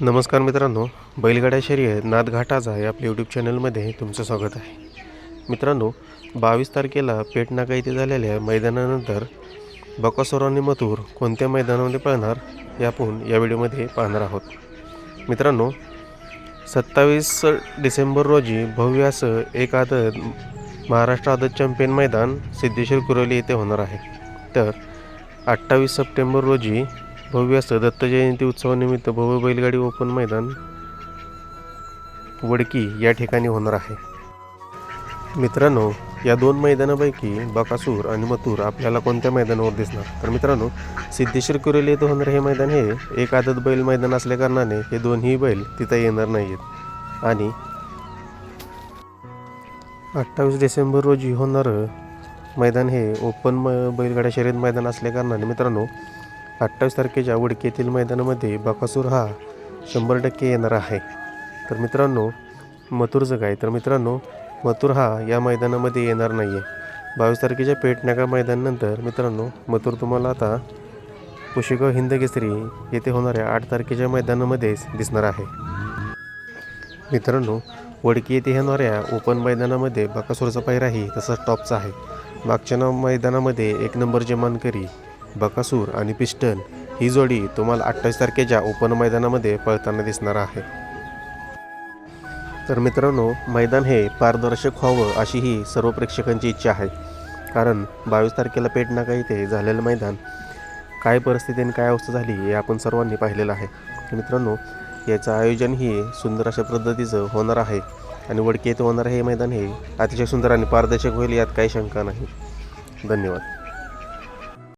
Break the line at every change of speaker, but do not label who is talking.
नमस्कार मित्रांनो बैलगाड्या शर्यत नादघाटाचा या आपल्या यूट्यूब चॅनलमध्ये तुमचं स्वागत आहे. मित्रांनो बावीस तारखेला पेटनाका येथे झालेल्या मैदानानंतर बकासोर आणि मथुर कोणत्या मैदानामध्ये पळणार हे आपण या व्हिडिओमध्ये पाहणार आहोत. मित्रांनो सत्तावीस डिसेंबर रोजी भव्य असं एक आदत महाराष्ट्र आदत चॅम्पियन मैदान सिद्धेश्वर कुरोली येथे होणार आहे. तर अठ्ठावीस सप्टेंबर रोजी भव्य असतं. दत्त जयंती उत्सवानिमित्त भव्य बैलगाडी ओपन मैदान वडकी या ठिकाणी होणार आहे. मित्रांनो या दोन मैदानापैकी बकासूर आणि मथूर आपल्याला कोणत्या मैदानावर दिसणार? तर मित्रांनो सिद्धेश्वर कुरेल येथे होणारे हे मैदान हे एक आदत बैल मैदान असल्याकारणाने हे दोन्ही बैल तिथं येणार नाही आहेत आणि अठ्ठावीस डिसेंबर रोजी होणारं मैदान हे ओपन म बैलगाड्या शर्यत मैदान असल्याकारणाने मित्रांनो अठ्ठावीस तारखेच्या वडकी मैदानामध्ये बकासूर हा शंभर टक्के येणार आहे. तर मित्रांनो मथुरचं काय तर मित्रांनो मथुर हा या मैदानामध्ये येणार नाही आहे बावीस तारखेच्या पेटनाका मैदानानंतर मित्रांनो मथुर तुम्हाला आता पुशेगाव हिंद केसरी येथे होणाऱ्या आठ तारखेच्या मैदानामध्येच दिसणार आहे. मित्रांनो वडकी येथे होणाऱ्या ओपन मैदानामध्ये बकासूरचा पायराही तसाच टॉपचा आहे. मागच्या मैदानामध्ये एक नंबरचे मानकरी बकासूर आणि पिस्टन ही जोडी तुम्हाला अठ्ठावीस तारखेच्या ओपन मैदानामध्ये पळताना दिसणार आहे. तर मित्रांनो मैदान हे पारदर्शक व्हावं अशी ही सर्व प्रेक्षकांची इच्छा आहे. कारण बावीस तारखेला पेटनाका इथे झालेलं मैदान काय परिस्थिती आणि काय अवस्था झाली हे आपण सर्वांनी पाहिलेलं आहे. मित्रांनो याचं आयोजन ही सुंदर अशा पद्धतीचं होणार आहे आणि वडकी येथे होणार हे मैदान हे अतिशय सुंदर आणि पारदर्शक होईल यात काही शंका नाही. धन्यवाद.